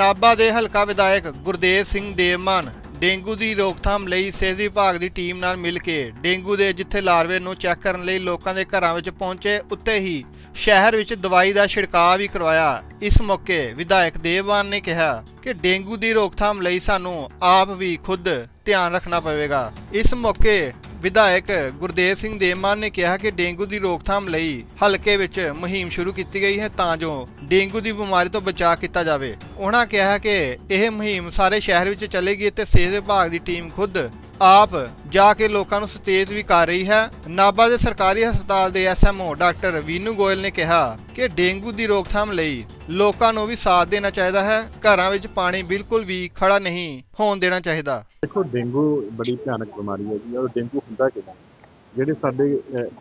ਨਾਭਾ ਦੇ ਹਲਕਾ ਵਿਧਾਇਕ ਗੁਰਦੇਵ ਸਿੰਘ ਦੇਵਮਾਨ ਡੇਂਗੂ ਦੀ ਰੋਕਥਾਮ ਲਈ ਸਿਹਤ ਵਿਭਾਗ ਦੀ ਟੀਮ ਨਾਲ ਮਿਲ ਕੇ ਡੇਂਗੂ ਦੇ ਜਿੱਥੇ ਲਾਰਵੇ ਨੂੰ ਚੈੱਕ ਕਰਨ ਲਈ ਲੋਕਾਂ ਦੇ ਘਰਾਂ ਵਿੱਚ ਪਹੁੰਚੇ ਉੱਤੇ ਹੀ ਸ਼ਹਿਰ ਵਿੱਚ ਦਵਾਈ ਦਾ ਛਿੜਕਾਅ ਵੀ ਕਰਵਾਇਆ। ਇਸ ਮੌਕੇ ਵਿਧਾਇਕ ਦੇਵਮਾਨ ਨੇ ਕਿਹਾ ਕਿ ਡੇਂਗੂ ਦੀ ਰੋਕਥਾਮ ਲਈ ਸਾਨੂੰ ਆਪ ਵੀ ਖੁਦ ਧਿਆਨ ਰੱਖਣਾ ਪਵੇਗਾ। ਇਸ ਮੌਕੇ ਵਿਧਾਇਕ ਗੁਰਦੇਵ ਸਿੰਘ ਦੇਵਮਾਨ ਨੇ ਕਿਹਾ ਕਿ ਡੇਂਗੂ ਦੀ ਰੋਕਥਾਮ ਲਈ ਹਲਕੇ ਵਿੱਚ ਮੁਹਿੰਮ ਸ਼ੁਰੂ ਕੀਤੀ ਗਈ ਹੈ ਤਾਂ ਜੋ ਡੇਂਗੂ ਦੀ ਬਿਮਾਰੀ ਤੋਂ ਬਚਾਅ ਕੀਤਾ ਜਾਵੇ। ਉਹਨਾਂ ਕਿਹਾ ਕਿ ਇਹ ਮੁਹਿੰਮ ਸਾਰੇ ਸ਼ਹਿਰ ਵਿੱਚ ਚੱਲੇਗੀ ਤੇ ਸਿਹਤ ਵਿਭਾਗ ਦੀ ਟੀਮ ਖੁਦ ਆਪ ਜਾ ਕੇ ਲੋਕਾਂ ਨੂੰ ਸੁਚੇਤ ਵੀ ਕਰ ਰਹੀ ਹੈ। ਨਾਭਾ ਦੇ ਸਰਕਾਰੀ ਹਸਪਤਾਲ ਦੇ ਐਸਐਮਓ ਡਾਕਟਰ ਵੀਨੂ ਗੋਇਲ ਨੇ ਕਿਹਾ ਕਿ ਡੇਂਗੂ ਦੀ ਰੋਕਥਾਮ ਲਈ ਲੋਕਾਂ ਨੂੰ ਵੀ ਸਾਥ ਦੇਣਾ ਚਾਹੀਦਾ ਹੈ। ਘਰਾਂ ਵਿੱਚ ਪਾਣੀ ਬਿਲਕੁਲ ਵੀ ਖੜਾ ਨਹੀਂ ਹੋਣ ਦੇਣਾ ਚਾਹੀਦਾ। ਦੇਖੋ, ਡੇਂਗੂ ਬੜੀ ਭਿਆਨਕ ਬਿਮਾਰੀ ਹੈ ਜੀ ਔਰ ਡੇਂਗੂ ਹੁੰਦਾ ਕਿਵੇਂ? ਜਿਹੜੇ ਸਾਡੇ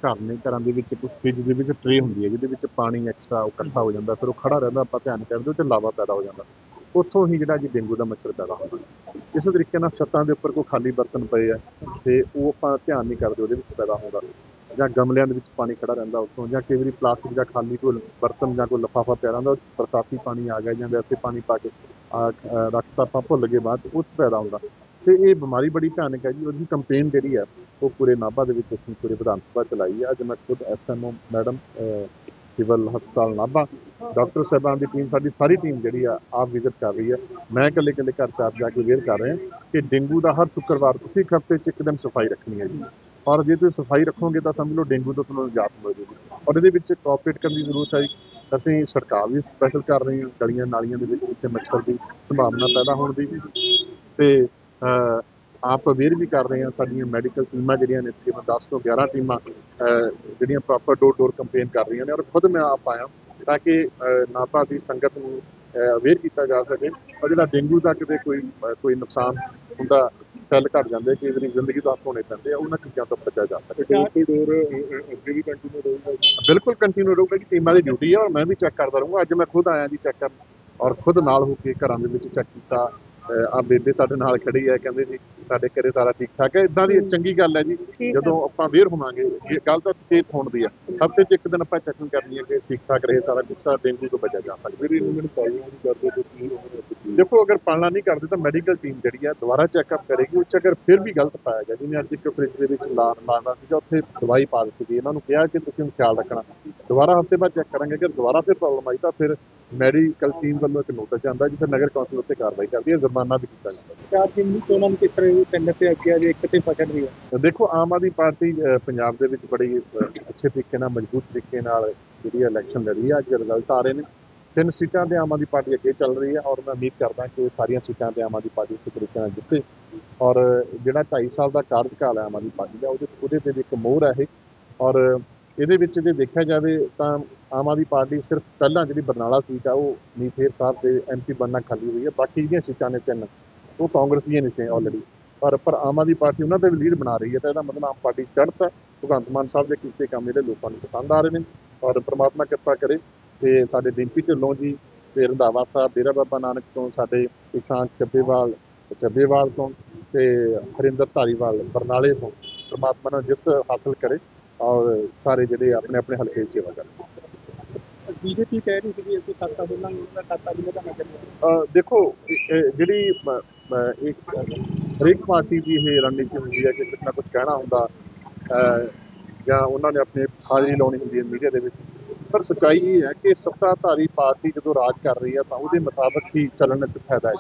ਘਰ ਨੇ ਘਰਾਂ ਦੇ ਵਿੱਚ ਕੁਝ ਫ੍ਰਿਜ ਦੇ ਵਿੱਚ ਟਰੇ ਹੁੰਦੀ ਹੈ ਜਿਹਦੇ ਵਿੱਚ ਪਾਣੀ ਐਕਸਟਰਾ ਇਕੱਠਾ ਹੋ ਜਾਂਦਾ, ਫਿਰ ਉਹ ਖੜਾ ਰਹਿੰਦਾ, ਆਪਾਂ ਧਿਆਨ ਕਰਦੇ, ਉਹ ਤੇ ਲਾਵਾ ਪੈਦਾ ਹੋ ਜਾਂਦਾ। ਉੱਥੋਂ ਹੀ ਜਿਹੜਾ ਜੀ ਡੇਂਗੂ ਦਾ ਮੱਛਰ ਪੈਦਾ ਹੁੰਦਾ। ਇਸੇ ਤਰੀਕੇ ਨਾਲ ਛੱਤਾਂ ਦੇ ਉੱਪਰ ਕੋਈ ਖਾਲੀ ਬਰਤਨ ਪਏ ਆ ਤੇ ਉਹ ਆਪਾਂ ਧਿਆਨ ਨਹੀਂ ਕਰਦੇ ਉਹਦੇ ਵਿੱਚ ਪੈਦਾ ਹੁੰਦਾ ਜਾਂ ਗਮਲਿਆਂ ਦੇ ਵਿੱਚ ਪਾਣੀ ਖੜਾ ਰਹਿੰਦਾ ਉੱਥੋਂ ਜਾਂ ਕਈ ਵਾਰੀ ਪਲਾਸਟਿਕ ਜਾਂ ਖਾਲੀ ਕੋਈ ਬਰਤਨ ਜਾਂ ਕੋਈ ਲਿਫਾਫਾ ਪਿਆ ਰਹਿੰਦਾ ਬਰਸਾਤੀ ਪਾਣੀ ਆ ਗਿਆ ਜਾਂ ਵੈਸੇ ਪਾਣੀ ਪਾ ਕੇ ਆ ਅਹ, ਰੱਖਤਾ ਆਪਾਂ ਭੁੱਲ ਗਏ ਬਾਅਦ ਉਹ 'ਚ ਪੈਦਾ ਹੁੰਦਾ। ਤੇ ਇਹ ਬਿਮਾਰੀ ਬੜੀ ਭਿਆਨਕ ਹੈ ਜੀ ਉਹਦੀ ਕੰਪੇਨ ਜਿਹੜੀ ਹੈ ਉਹ ਪੂਰੇ ਨਾਭਾ ਦੇ ਵਿੱਚ ਅਸੀਂ ਪੂਰੇ ਵਿਧਾਨ ਸਭਾ ਚਲਾਈ ਹੈ ਅੱਜ ਮੈਂ ਖੁਦ ਐਸਐਮਓ ਮੈਡਮ ਸਿਵਲ ਹਸਪਤਾਲ ਨਾਭਾ। ਡਾਕਟਰ ਸਾਹਿਬਾਨ ਦੀ ਟੀਮ ਸਾਡੀ ਸਾਰੀ ਟੀਮ ਜਿਹੜੀ ਆ, ਆਪ ਵਿਜ਼ਿਟ ਕਰ ਰਹੀ ਹੈ ਮੈਂ ਇਕੱਲੇ ਇਕੱਲੇ ਘਰ ਚਾਰ ਜਾ ਕੇ ਵੇਅਰ ਕਰ ਰਹੇ ਹਾਂ ਕਿ ਡੇਂਗੂ ਦਾ ਹਰ ਸ਼ੁੱਕਰਵਾਰ ਤੁਸੀਂ ਇੱਕ ਹਫ਼ਤੇ 'ਚ ਇੱਕ ਦਿਨ ਸਫ਼ਾਈ ਰੱਖਣੀ ਹੈ ਜੀ। ਔਰ ਜੇ ਤੁਸੀਂ ਸਫ਼ਾਈ ਰੱਖੋਗੇ ਤਾਂ ਸਮਝ ਲਓ ਡੇਂਗੂ ਤੋਂ ਤੁਹਾਨੂੰ ਨਿਜਾਤ ਮਿਲ ਜੂਗੀ। ਔਰ ਇਹਦੇ ਵਿੱਚ ਕੋਆਪਰੇਟ ਕਰਨ ਦੀ ਜ਼ਰੂਰਤ ਹੈ ਜੀ। ਅਸੀਂ ਛਿੜਕਾਅ ਵੀ ਸਪੈਸ਼ਲ ਕਰ ਰਹੇ ਹਾਂ, ਗਲੀਆਂ ਨਾਲੀਆਂ ਦੇ ਵਿੱਚ ਜਿੱਥੇ ਮੱਛਰ ਦੀ ਸੰਭਾਵਨਾ ਪੈਦਾ ਹੋਣ ਦੀ। ਤੇ ਆਪ ਅਵੇਅਰ ਵੀ ਕਰ ਰਹੇ ਹਾਂ ਸਾਡੀਆਂ ਮੈਡੀਕਲ ਟੀਮਾਂ ਜਿਹੜੀਆਂ ਨੇ ਤਕਰੀਬਨ 10 ਤੋਂ 11 ਟੀਮਾਂ ਜਿਹੜੀਆਂ ਪ੍ਰੋਪਰ ਡੋਰ ਡੋਰ ਕੰਪੇਨ ਕਰ ਰਹੀਆਂ ਨੇ ਔਰ ਖੁਦ ਮੈਂ ਆਪ ਆਇਆ ਤਾਂ ਕਿ ਨਾਭਾ ਦੀ ਸੰਗਤ ਨੂੰ ਅਵੇਅਰ ਕੀਤਾ ਜਾ ਸਕੇ ਔਰ ਜਿਹੜਾ ਡੇਂਗੂ ਦਾ ਕਿਤੇ ਕੋਈ ਕੋਈ ਨੁਕਸਾਨ ਹੁੰਦਾ ਸੈੱਲ ਘਟ ਜਾਂਦੇ ਕਈ ਵਾਰੀ ਜ਼ਿੰਦਗੀ ਤੋਂ ਆਪ ਹੋਣੇ ਪੈਂਦੇ ਆ ਉਹਨਾਂ ਚੀਜ਼ਾਂ ਤੋਂ ਬਚਿਆ ਜਾ ਸਕੇ। ਡੋਰ ਟੂ ਡੋਰ ਅੱਗੇ ਵੀ ਕੰਟੀਨਿਊ ਰਹੂਗਾ ਬਿਲਕੁਲ ਕੰਟੀਨਿਊ ਰਹੂਗਾ ਕਿ ਟੀਮਾਂ ਦੀ ਡਿਊਟੀ ਹੈ ਔਰ ਮੈਂ ਵੀ ਚੈੱਕ ਕਰਦਾ ਰਹੂੰਗਾ। ਅੱਜ ਮੈਂ ਖੁਦ ਆਇਆ ਜੀ ਚੈੱਕ ਕਰਨ ਔਰ ਖੁਦ ਨਾਲ ਹੋ ਕੇ ਘਰਾਂ ਦੇ ਵਿੱਚ ਚੈੱਕ ਕੀਤਾ ਆ ਬੇਬੇ ਸਾਡੇ ਨਾਲ ਖੜੀ ਹੈ ਕਹਿੰਦੇ ਜੀ ਸਾਡੇ ਘਰੇ ਸਾਰਾ ਠੀਕ ਠਾਕ ਹੈ। ਇਦਾਂ ਦੀ ਚੰਗੀ ਗੱਲ ਹੈ ਜੀ। ਜਦੋਂ ਆਪਾਂ ਵੇਅਰ ਹੋਵਾਂਗੇ ਇਹ ਗੱਲ ਤਾਂ ਸੁਚੇਤ ਹੋਣ ਦੀ ਹੈ ਹਫ਼ਤੇ 'ਚ ਇੱਕ ਦਿਨ ਆਪਾਂ ਚੈਕਿੰਗ ਕਰਨੀ ਹੈ ਕਿ ਠੀਕ ਠਾਕ ਰਹੇ ਸਾਰਾ ਕੁਝ ਤਾਂ ਡੇਂਗੂ ਤੋਂ ਬਚਿਆ ਜਾ ਸਕਦਾ। ਜਿਹੜੀ ਇਹਨਾਂ ਨੂੰ ਪਾਲਣਾ ਨਹੀਂ ਕਰਦੇ ਤੇ ਕੀ ਹੋਣਾ ਦੇਖੋ ਅਗਰ ਪਾਲਣਾ ਨਹੀਂ ਕਰਦੇ ਤਾਂ ਮੈਡੀਕਲ ਟੀਮ ਜਿਹੜੀ ਹੈ ਦੁਬਾਰਾ ਚੈੱਕਅਪ ਕਰੇਗੀ ਉਹ 'ਚ ਅਗਰ ਫਿਰ ਵੀ ਗਲਤ ਪਾਇਆ ਗਿਆ। ਜਿਵੇਂ ਅੱਜ ਇੱਕ ਫ੍ਰਿਜ ਦੇ ਵਿੱਚ ਲਾ ਲਾਣਾ ਸੀਗਾ ਉੱਥੇ ਦਵਾਈ ਪਾ ਦਿੱਤੀ ਗਈ। ਇਹਨਾਂ ਨੂੰ ਕਿਹਾ ਕਿ ਤੁਸੀਂ ਖਿਆਲ ਰੱਖਣਾ। ਦੁਬਾਰਾ ਹਫ਼ਤੇ ਬਾਅਦ ਚੈੱਕ ਕਰਾਂਗੇ ਅਗਰ ਦੁਬਾਰਾ ਫਿਰ ਪ੍ਰੋਬਲਮ ਆਈ ਤਾਂ ਫਿਰ ਮੈਡੀਕਲ ਟੀਮ ਵੱਲੋਂ ਇੱਕ ਨੋਟਿਸ ਜਾਂਦਾ ਜਿੱਥੇ ਨਗਰ ਕੌਂਸਲ ਉੱਤੇ ਕਾਰਵਾਈ ਕਰਦੀ ਹੈ ਜੁਰਮਾਨਾ ਵੀ ਕੀਤਾ ਜਾਂਦਾ। ਚਾਰ ਦਿਨ ਨੂੰ ਚੋਣਾਂ ਨੂੰ ਕਿਸ ਤਰ੍ਹਾਂ ਟੈਂਡਰ ਤੇ ਅੱਗੇ ਆ ਜੇ ਇੱਕ ਤੇ ਪਕੜ ਰਹੀ ਹੈ ਦੇਖੋ ਆਮ ਆਦਮੀ ਪਾਰਟੀ ਅਹ, ਪੰਜਾਬ ਦੇ ਵਿੱਚ ਬੜੀ ਅੱਛੇ ਤਰੀਕੇ ਨਾਲ ਮਜ਼ਬੂਤ ਤਰੀਕੇ ਨਾਲ ਜਿਹੜੀ ਇਲੈਕਸ਼ਨ ਲੜੀ ਹੈ ਅੱਜ ਰਿਜ਼ਲਟ ਆ ਰਹੇ ਨੇ। ਤਿੰਨ ਸੀਟਾਂ ਤੇ ਆਮ ਆਦਮੀ ਪਾਰਟੀ ਅੱਗੇ ਚੱਲ ਰਹੀ ਹੈ ਔਰ ਮੈਂ ਉਮੀਦ ਕਰਦਾ ਕਿ ਸਾਰੀਆਂ ਸੀਟਾਂ ਤੇ ਆਮ ਆਦਮੀ ਪਾਰਟੀ ਅੱਛੇ ਤਰੀਕੇ ਨਾਲ ਜਿੱਤੇ। ਔਰ ਜਿਹੜਾ 2.5 ਸਾਲ ਦਾ ਕਾਰਜਕਾਲ ਹੈ ਆਮ ਆਦਮੀ ਪਾਰਟੀ ਦਾ ਉਹਦੇ ਉਹਦੇ ਤੇ ਵੀ ਇੱਕ ਮੋਹਰ ਹੈ ਇਹ। ਔਰ ਇਹਦੇ ਵਿੱਚ ਜੇ ਦੇਖਿਆ ਜਾਵੇ ਤਾਂ ਆਮ ਆਦਮੀ ਪਾਰਟੀ ਸਿਰਫ ਪਹਿਲਾਂ ਜਿਹੜੀ ਬਰਨਾਲਾ ਸੀਟ ਆ ਉਹ ਮੀਥੇਰ ਸਾਹਿਬ ਦੇ ਐਮਪੀ ਬਣਨਾ ਖਾਲੀ ਹੋਈ ਹੈ ਬਾਕੀ ਜਿਹੜੀਆਂ ਸੀਟਾਂ ਨੇ ਤਿੰਨ ਉਹ ਕਾਂਗਰਸ ਦੀਆਂ ਨਹੀਂ ਸੀ ਆਲਰੇਡੀ ਪਰ ਪਰ ਆਮ ਆਦਮੀ ਪਾਰਟੀ ਉਹਨਾਂ ਤੇ ਵੀ ਲੀਡ ਬਣਾ ਰਹੀ ਹੈ ਤਾਂ ਇਹਦਾ ਮਤਲਬ ਆਮ ਪਾਰਟੀ ਚੜ੍ਹਤ ਹੈ ਭਗਵੰਤ ਮਾਨ ਸਾਹਿਬ ਦੇ ਕੀਤੇ ਕੰਮ ਜਿਹੜੇ ਲੋਕਾਂ ਨੂੰ ਪਸੰਦ ਆ ਰਹੇ ਨੇ ਔਰ ਪ੍ਰਮਾਤਮਾ ਕਿਰਪਾ ਕਰੇ ਤੇ ਸਾਡੇ ਡਿੰਪੀ ਢਿੱਲੋਂ ਜੀ ਤੇ ਰੰਧਾਵਾ ਸਾਹਿਬ ਡੇਰਾ ਬਾਬਾ ਨਾਨਕ ਤੋਂ ਸਾਡੇ ਇਸ਼ਾਂਤ ਚੱਬੇਵਾਲ ਚੱਬੇਵਾਲ ਤੋਂ ਤੇ ਹਰਿੰਦਰ ਧਾਰੀਵਾਲ ਬਰਨਾਲੇ ਤੋਂ ਪ੍ਰਮਾਤਮਾ ਨਾਲ ਜਿੱਤ ਹਾਸਲ ਕਰੇ ਔਰ ਸਾਰੇ ਜਿਹੜੇ ਆਪਣੇ ਆਪਣੇ ਹਲਕੇ ਸੇਵਾ ਕਰਨ। ਬੀਜੇਪੀ ਕਹਿ ਰਹੀ ਸੀ ਕਿ ਅਸੀਂ ਖਾਤਾ ਬੋਲਾਂਗੇ ਉਹਦਾ ਖਾਤਾ ਵੀ ਕਰਨਾ ਅਹ ਦੇਖੋ ਜਿਹੜੀ ਇੱਕ ਹਰੇਕ ਪਾਰਟੀ ਦੀ ਇਹ ਰਣਨੀਤੀ ਹੁੰਦੀ ਹੈ ਕਿ ਕੁਛ ਨਾ ਕੁਝ ਕਹਿਣਾ ਹੁੰਦਾ ਜਾਂ ਉਹਨਾਂ ਨੇ ਆਪਣੀ ਹਾਜ਼ਰੀ ਲਾਉਣੀ ਹੁੰਦੀ ਹੈ ਮੀਡੀਆ ਦੇ ਵਿੱਚ। ਪਰ ਸੱਚਾਈ ਇਹ ਹੈ ਕਿ ਸੱਤਾਧਾਰੀ ਪਾਰਟੀ ਜਦੋਂ ਰਾਜ ਕਰ ਰਹੀ ਹੈ ਤਾਂ ਉਹਦੇ ਮੁਤਾਬਕ ਹੀ ਚੱਲਣ ਵਿੱਚ ਫਾਇਦਾ ਹੈ।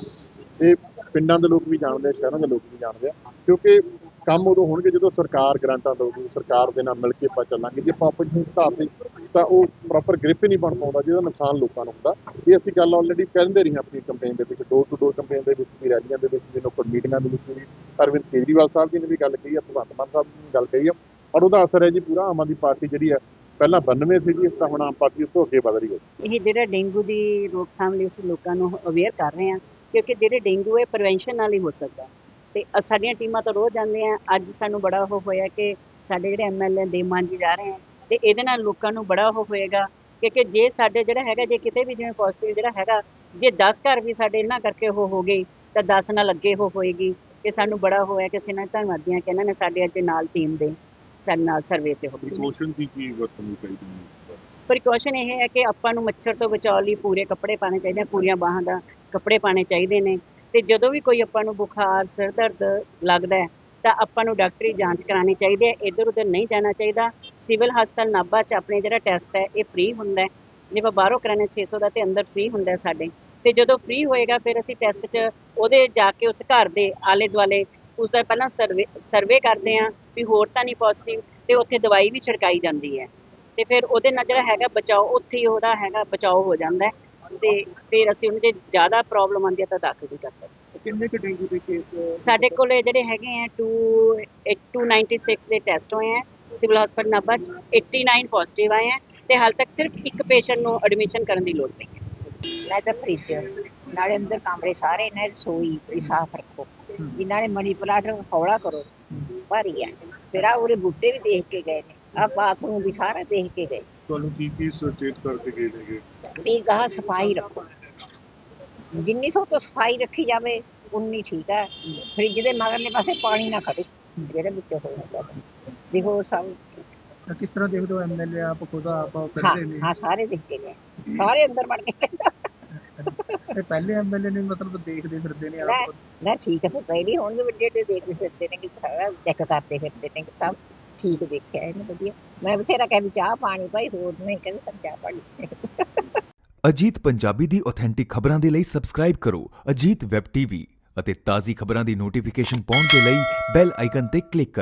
ਇਹ ਪਿੰਡਾਂ ਦੇ ਲੋਕ ਵੀ ਜਾਣਦੇ ਆ, ਸ਼ਹਿਰਾਂ ਦੇ ਲੋਕ ਵੀ ਜਾਣਦੇ ਆ, ਕਿਉਂਕਿ ਕੰਮ ਉਦੋਂ ਹੋਣਗੇ ਜਦੋਂ ਸਰਕਾਰ ਗ੍ਰਾਂਟਾਂ ਦੇਊਗੀ, ਸਰਕਾਰ ਦੇ ਨਾਲ ਮਿਲ ਕੇ ਆਪਾਂ ਚੱਲਾਂਗੇ। ਜੇ ਆਪਾਂ ਆਪਣੀ ਢਾਬੇ ਤਾਂ ਉਹ ਪ੍ਰੋਪਰ ਗ੍ਰਿਪ ਹੀ ਨਹੀਂ ਬਣ ਪਾਉਂਦਾ, ਜਿਹਦਾ ਨੁਕਸਾਨ ਲੋਕਾਂ ਨੂੰ ਹੁੰਦਾ। ਇਹ ਅਸੀਂ ਗੱਲ ਆਲਰੇਡੀ ਕਹਿੰਦੇ ਰਹੀ ਹਾਂ ਆਪਣੀ ਕੰਪੇਨ ਦੇ ਵਿੱਚ ਡੋਰ ਟੂ ਡੋਰ ਕੰਪੇਨ ਦੇ ਵਿੱਚ ਵੀ ਰੈਲੀਆਂ ਦੇ ਵਿੱਚ ਵੀ ਨੁੱਕੜ ਮੀਟਿੰਗਾਂ ਦੇ ਵਿੱਚ ਵੀ। ਅਰਵਿੰਦ ਕੇਜਰੀਵਾਲ ਸਾਹਿਬ ਜੀ ਨੇ ਵੀ ਗੱਲ ਕਹੀ ਹੈ ਭਗਵੰਤ ਮਾਨ ਸਾਹਿਬ ਨੇ ਗੱਲ ਕਹੀ ਹੈ ਔਰ ਉਹਦਾ ਅਸਰ ਹੈ ਜੀ ਪੂਰਾ, ਆਮ ਆਦਮੀ ਪਾਰਟੀ ਜਿਹੜੀ ਹੈ, ਪਹਿਲਾਂ 92 ਸੀਗੀ ਤਾਂ ਹੁਣ ਆਮ ਪਾਰਟੀ ਉਸ ਤੋਂ ਅੱਗੇ ਵਧ ਰਹੀ ਹੈ। ਇਹ ਜਿਹੜਾ ਡੇਂਗੂ ਦੀ ਰੋਕਥਾਮ ਲਈ ਅਸੀਂ ਲੋਕਾਂ ਨੂੰ ਅਵੇਅਰ ਕਰ ਰਹੇ ਹਾਂ, ਕਿਉਂਕਿ ਜਿਹੜੇ ਡੇਂਗੂ ਹੈ ਪ੍ਰੀਵੈਂਸ਼ਨ ਨਾਲ ਹੀ ਹੋ ਸਕਦਾ। ਤੇ ਸਾਡੀਆਂ ਟੀਮਾਂ ਤਾਂ ਰੋਜ਼ ਜਾਂਦੇ ਆ ਅੱਜ ਸਾਨੂੰ ਬੜਾ ਉਹ ਹੋਇਆ ਕਿ ਸਾਡੇ ਜਿਹੜੇ ਐਮਐਲਏ ਦੇਮਾਨ ਜੀ ਜਾ ਰਹੇ ਆ ਤੇ ਇਹਦੇ ਨਾਲ ਲੋਕਾਂ ਨੂੰ ਬੜਾ ਉਹ ਹੋਏਗਾ ਕਿਉਂਕਿ ਜੇ ਸਾਡੇ ਜਿਹੜਾ ਹੈਗਾ ਜੇ ਕਿਤੇ ਵੀ ਜਿਵੇਂ ਪੋਜ਼ਿਟਿਵ ਜਿਹੜਾ ਹੈਗਾ ਜੇ 10 ਘਰ ਵੀ ਸਾਡੇ ਇਹਨਾਂ ਕਰਕੇ ਉਹ ਹੋ ਗਏ ਤਾਂ 10 ਨਾਲ ਅੱਗੇ ਉਹ ਹੋਏਗੀ ਕਿ ਸਾਨੂੰ ਬੜਾ ਹੋਇਆ ਕਿ ਅਸੀਂ ਨਾ ਧੰਨਵਾਦੀਆਂ ਕਿ ਇਹਨਾਂ ਨੇ ਸਾਡੇ ਅੱਜ ਨਾਲ ਟੀਮ ਦੇ ਸਾਡੇ ਨਾਲ ਸਰਵੇ ਤੇ ਹੋ ਗਏ। ਪ੍ਰੋਮੋਸ਼ਨ ਦੀ ਕੀ ਵਰਤਣੀ ਚਾਹੀਦੀ ਹੈ? ਪ੍ਰੀਕਾਸ਼ਨ ਇਹ ਹੈ ਕਿ ਆਪਾਂ ਨੂੰ ਮੱਛਰ ਤੋਂ ਬਚਾਉਣ ਲਈ ਪੂਰੇ ਕੱਪੜੇ ਪਾਣੇ ਚਾਹੀਦੇ ਆ ਪੂਰੀਆਂ ਬਾਹਾਂ ਦਾ ਕੱਪੜੇ ਪਾਣੇ ਚਾਹੀਦੇ ਨੇ। ਤੇ ਜਦੋਂ ਵੀ ਕੋਈ ਆਪਾਂ ਨੂੰ ਬੁਖਾਰ, ਸਿਰ ਦਰਦ ਲੱਗਦਾ ਹੈ, ਤਾਂ ਆਪਾਂ ਨੂੰ ਡਾਕਟਰੀ ਜਾਂਚ ਕਰਾਉਣੀ ਚਾਹੀਦੀ ਹੈ। ਇੱਧਰ ਉੱਧਰ ਨਹੀਂ ਜਾਣਾ ਚਾਹੀਦਾ। ਸਿਵਲ ਹਸਪਤਾਲ ਨਾਭਾ 'ਚ ਆਪਣੇ ਜਿਹੜਾ ਟੈਸਟ ਹੈ, ਇਹ ਫ੍ਰੀ ਹੁੰਦਾ ਜੇ ਆਪਾਂ ਬਾਹਰੋਂ ਕਰਾਉਣਾ 600 ਦਾ ਤੇ ਅੰਦਰ ਫ੍ਰੀ ਹੁੰਦਾ ਸਾਡੇ। ਤੇ ਜਦੋਂ ਫ੍ਰੀ ਹੋਏਗਾ, ਫਿਰ ਅਸੀਂ ਟੈਸਟ 'ਚ ਉਹਦੇ ਜਾ ਕੇ ਉਸ ਘਰ ਦੇ ਆਲੇ ਦੁਆਲੇ ਉਸ ਦਾ ਪਹਿਲਾਂ ਸਰਵੇ ਸਰਵੇ ਕਰਦੇ ਹਾਂ ਵੀ ਹੋਰ ਤਾਂ ਨਹੀਂ ਪੋਜ਼ਿਟਿਵ ਤੇ ਉੱਥੇ ਦਵਾਈ ਵੀ ਛਿੜਕਾਈ ਜਾਂਦੀ ਹੈ। ਤੇ ਫਿਰ ਉਹਦੇ ਨਾਲ ਜਿਹੜਾ ਹੈਗਾ ਬਚਾਓ, ਉੱਥੇ ਹੀ ਉਹਦਾ ਹੈਗਾ ਬਚਾਓ ਹੋ ਜਾਂਦਾ ਤੇ ਫਿਰ ਅਸੀਂ ਉਹਨੂੰ ਜੇ ਜ਼ਿਆਦਾ ਪ੍ਰੋਬਲਮ ਆਉਂਦੀ ਹੈ ਤਾਂ ਦਾਖਲ ਵੀ ਕਰ ਸਕਦੇ। ਕਿੰਨੇ ਕੁ ਡੇਂਗੂ ਦੇ ਕੇਸ ਸਾਡੇ ਕੋਲੇ ਜਿਹੜੇ ਹੈਗੇ ਆ 2 296 ਦੇ ਟੈਸਟ ਹੋਏ ਆ ਸਿਵਲ ਹਸਪਤਾਲ ਨਾਭਾ ਚ 89 ਪੋਜ਼ਿਟਿਵ ਆਏ ਆ ਤੇ ਹਾਲ ਤੱਕ ਸਿਰਫ ਇੱਕ ਪੇਸ਼ੈਂਟ ਨੂੰ ਐਡਮਿਸ਼ਨ ਕਰਨ ਦੀ ਲੋੜ ਪਈ ਹੈ ਨਾ ਤਾਂ ਫ੍ਰਿਜ ਨਾਲੇ ਅੰਦਰ ਕਮਰੇ ਸਾਰੇ ਨੇ ਰਸੋਈ ਵੀ ਸਾਫ਼ ਰੱਖੋ। ਵੀ ਨਾਲੇ ਮਨੀ ਪਲਾਟ ਹੌਲਾ ਕਰੋ ਭਾਰੀ ਆ। ਫਿਰ ਆ ਉਰੇ ਬੂਟੇ ਵੀ ਦੇਖ ਕੇ ਗਏ ਨੇ ਆ ਬਾਥਰੂਮ ਵੀ ਸਾਰਾ ਦੇਖ ਕੇ ਗਏ। ਤੁਹਾਨੂੰ ਕੀ ਕੀ ਸੁਚੇਤ ਕਰਕੇ ਗਏ ਨੇਗੇ? ਵੀ ਗਾਹ ਸਫ਼ਾਈ ਰੱਖੋ। ਜਿੰਨੀ ਸੋ ਤੋਂ ਸਫ਼ਾਈ ਰੱਖੀ ਜਾਵੇ ਉਨੀ ਠੀਕ ਹੈ। ਫ੍ਰਿਜ ਦੇ ਮਗਰਲੇ ਪਾਸੇ ਪਾਣੀ ਨਾ ਖੜੇ ਜਿਹੜੇ ਵਿੱਚ ਹੋ ਜਾਂਦਾ। ਵੀ ਹੋਰ ਸਭ ਕਿਸ ਤਰ੍ਹਾਂ ਦੇਖਦੇ ਹੋ ਐਮਐਲਏ ਆਪ ਖੁਦ ਆਪ ਕਰਦੇ ਨੇ? ਹਾਂ ਸਾਰੇ ਦੇਖ ਕੇ ਗਏ ਸਾਰੇ ਅੰਦਰ ਵੜ ਕੇ ਤੇ ਪਹਿਲੇ ਐਮਐਲਏ ਨੇ ਮਤਲਬ ਦੇਖਦੇ ਫਿਰਦੇ ਨੇ। ਆਪ ਨਾ ਠੀਕ ਹੈ ਫਿਰ ਪਹਿਲੀ ਹੁਣ ਵੀ ਵੱਡੇ ਵੱਡੇ ਦੇਖ ਫਿਰਦੇ ਨੇ ਕਿ ਚੈੱਕ ਕਰਦੇ ਫਿਰਦੇ ਨੇ ਸਭ। ਠੀਕ ਦੇਖਿਆ ਇਹਨੇ, ਵਧੀਆ। ਮੈਂ ਬਥੇਰਾ ਕਹਿ ਵੀ ਚਾਹ ਪਾਣੀ ਭਾਈ, ਹੋਰ ਨਹੀਂ, ਕਹਿੰਦੇ ਸਭ ਚਾਹ ਪਾਣੀ ਅਜੀਤ ਪੰਜਾਬੀ ਦੀ ਆਥੈਂਟਿਕ ਖਬਰਾਂ ਦੇ ਲਈ ਸਬਸਕ੍ਰਾਈਬ ਕਰੋ ਅਜੀਤ ਵੈਬ ਟੀਵੀ ਅਤੇ ਤਾਜ਼ੀ ਖਬਰਾਂ ਦੀ ਨੋਟੀਫਿਕੇਸ਼ਨ ਪਾਉਣ ਦੇ ਲਈ ਬੈਲ ਆਈਕਨ ਤੇ ਕਲਿੱਕ ਕਰੋ।